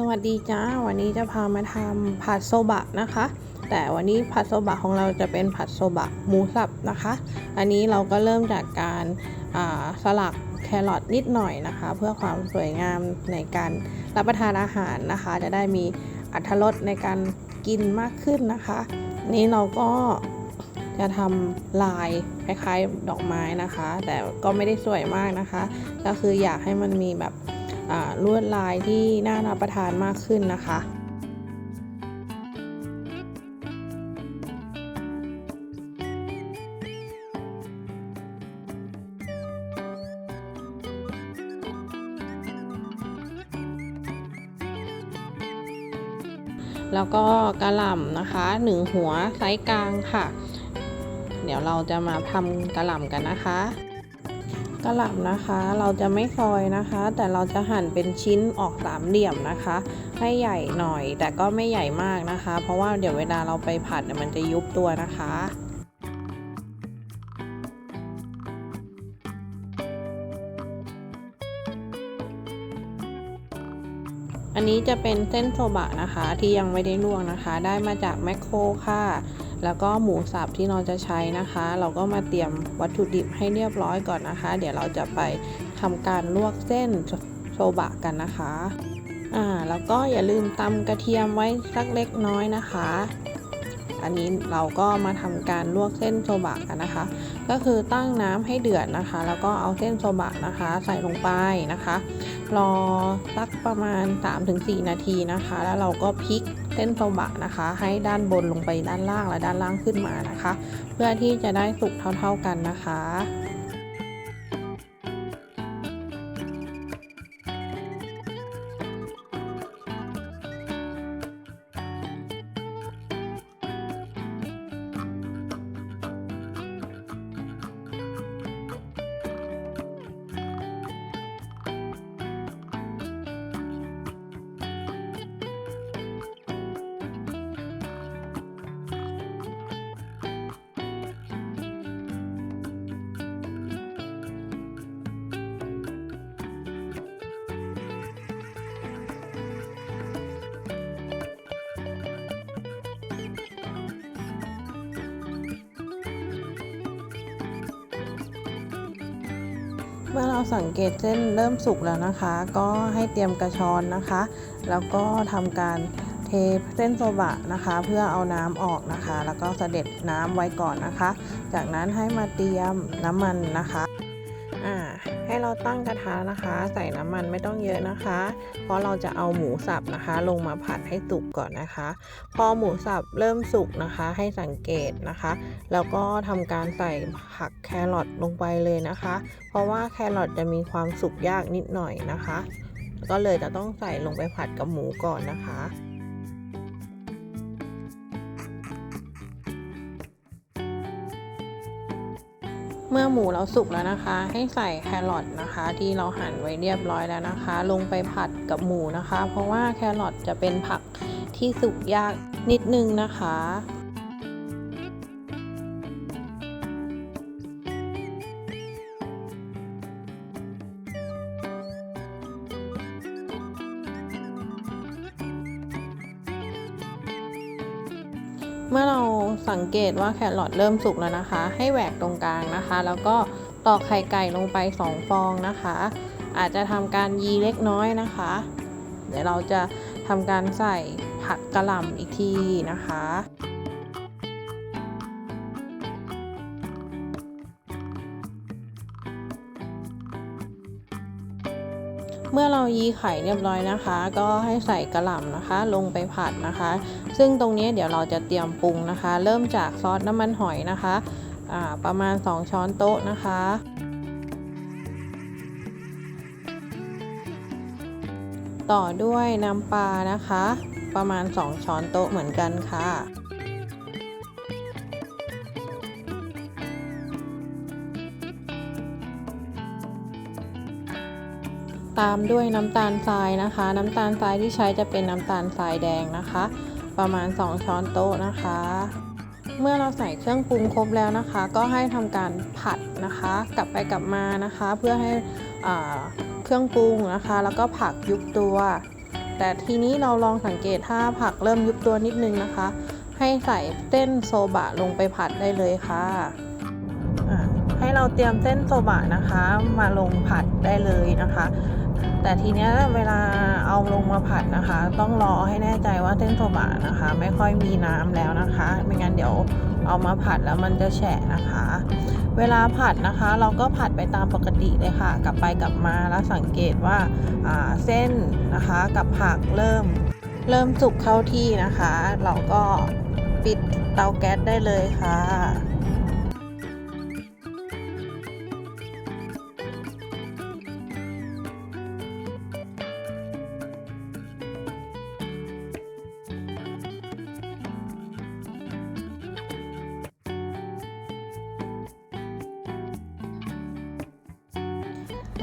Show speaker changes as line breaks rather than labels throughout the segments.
สวัสดีจ้า วันนี้จะพามาทำผัดโซบะนะคะ แต่วันนี้ผัดโซบะของเราจะเป็นผัดโซบะหมูสับนะคะ อันนี้เราก็เริ่มจากการาสลักแครอทนิดหน่อยนะคะ เพื่อความสวยงามในการรับประทานอาหารนะคะ จะได้มีอรรถรสในการกินมากขึ้นนะคะ นี้เราก็จะทำลายคล้ายๆดอกไม้นะคะ แต่ก็ไม่ได้สวยมากนะคะ ก็คืออยากให้มันมีแบบ ลวดลายที่น่ารับประทานมากขึ้นนะคะแล้วก็กระหล่ำนะคะหนึ่งหัวไซส์กลางค่ะ เดี๋ยวเราจะมาทำกระหล่ำกันนะคะ กะหล่ำนะคะ เราจะไม่ซอยนะคะ แต่เราจะหั่นเป็นชิ้นออกสามเหลี่ยมนะคะ ให้ใหญ่หน่อยแต่ก็ไม่ใหญ่มากนะคะ เพราะว่าเดี๋ยวเวลาเราไปผัดเนี่ยมันจะยุบตัวนะคะอันนี้จะเป็นเส้นโซบะนะคะที่ยังไม่ได้ลวกนะคะ ได้มาจากแมคโครค่ะ แล้วก็หมูสับที่เราจะใช้นะคะ เราก็มาเตรียมวัตถุดิบให้เรียบร้อยก่อนนะคะ เดี๋ยวเราจะไปทำการลวกเส้นโซบะกันนะคะอ่าแล้วก็อย่าลืมตำกระเทียมไว้สักเล็กน้อยนะคะ อันนี้เราก็มาทำการลวกเส้นโซบะกันนะคะ ก็คือตั้งน้ำให้เดือดนะคะ แล้วก็เอาเส้นโซบะนะคะ ใส่ลงไปนะคะ รอสักประมาณ 3-4 นาทีนะคะ แล้วเราก็พลิก เส้นโซบะนะคะ ให้ด้านบนลงไปด้านล่างและด้านล่างขึ้นมานะคะ เพื่อที่จะได้สุกเท่า ๆกันนะคะ มื่อเราสังเกตเส้นเริ่มสุกแล้วนะคะ ก็ให้เตรียมกระชอนนะคะ แล้วก็ทำการเทเส้นโซบะนะคะ เพื่อเอาน้ำออกนะคะ แล้วก็เสด็จน้ำไว้ก่อนนะคะ จากนั้นให้มาเตรียมน้ำมันนะคะ ให้เราตั้งกระทะนะคะ ใส่น้ำมันไม่ต้องเยอะนะคะ เพราะเราจะเอาหมูสับนะคะ ลงมาผัดให้สุกก่อนนะคะ พอหมูสับเริ่มสุกนะคะ ให้สังเกตนะคะ แล้วก็ทำการใส่ผักแครอทลงไปเลยนะคะ เพราะว่าแครอทจะมีความสุกยากนิดหน่อยนะคะ ก็เลยจะต้องใส่ลงไปผัดกับหมูก่อนนะคะ มื่อหมูเราสุกแล้วนะคะ ให้ใส่แครอทนะคะ ที่เราหั่นไว้เรียบร้อยแล้วนะคะ ลงไปผัดกับหมูนะคะ เพราะว่าแครอทจะเป็นผักที่สุกยากนิดนึงนะคะ เมื่อเราสังเกตว่าแครอทเริ่มสุกแล้วนะคะ ให้แหวกตรงกลางนะคะ แล้วก็ตอกไข่ไก่ลงไป 2 ฟองนะคะ อาจจะทำการยีเล็กน้อยนะคะ เดี๋ยวเราจะทำการใส่ผักกระหล่ำอีกทีนะคะ เมื่อเรายีไข่เรียบร้อยนะคะ ก็ให้ใส่กระหล่ำนะคะ ลงไปผัดนะคะ ซึ่งตรงนี้เดี๋ยวเราจะเตรียมปรุงนะคะ เริ่มจากซอสน้ำมันหอยนะคะประมาณ 2 ช้อนโต๊ะนะคะต่อด้วยน้ำปลานะคะ ประมาณ 2 ช้อนโต๊ะเหมือนกันค่ะ ตามด้วยน้ำตาลทรายนะคะ น้ำตาลทรายที่ใช้จะเป็นน้ำตาลทรายแดงนะคะ ประมาณ 2 ช้อนโต๊ะนะคะ เมื่อเราใส่เครื่องปรุงครบแล้วนะคะ ก็ให้ทำการผัดนะคะ กลับไปกลับมานะคะ เพื่อให้เครื่องปรุงนะคะ แล้วก็ผักยุบตัว แต่ทีนี้เราลองสังเกตถ้าผักเริ่มยุบตัวนิดนึงนะคะ ให้ใส่เส้นโซบะลงไปผัดได้เลยค่ะ เราเตรียมเส้นโซบะนะคะ มาลงผัดได้เลยนะคะ แต่ทีเนี้ยเวลาเอาลงมาผัดนะคะ ต้องรอให้แน่ใจว่าเส้นโซบะนะคะ ไม่ค่อยมีน้ำแล้วนะคะ ไม่งั้นเดี๋ยวเอามาผัดแล้วมันจะแฉะนะคะ เวลาผัดนะคะ เราก็ผัดไปตามปกติเลยค่ะ กลับไปกลับมาแล้วสังเกตว่าอ่าเส้นนะคะกับผักเริ่มเริ่มสุกเข้าที่นะคะ เราก็ปิดเตาแก๊สได้เลยค่ะ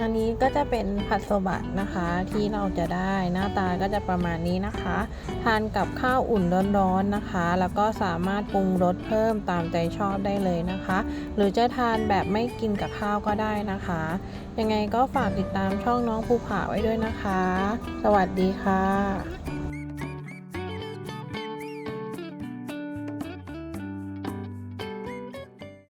อันนี้ก็จะเป็นผัดโซบะนะคะที่เราจะได้หน้าตาก็จะประมาณนี้นะคะ ทานกับข้าวอุ่นร้อนๆนะคะ แล้วก็สามารถปรุงรสเพิ่มตามใจชอบได้เลยนะคะ หรือจะทานแบบไม่กินกับข้าวก็ได้นะคะ ยังไงก็ฝากติดตามช่องน้องภูผาไว้ด้วยนะคะ สวัสดีค่ะ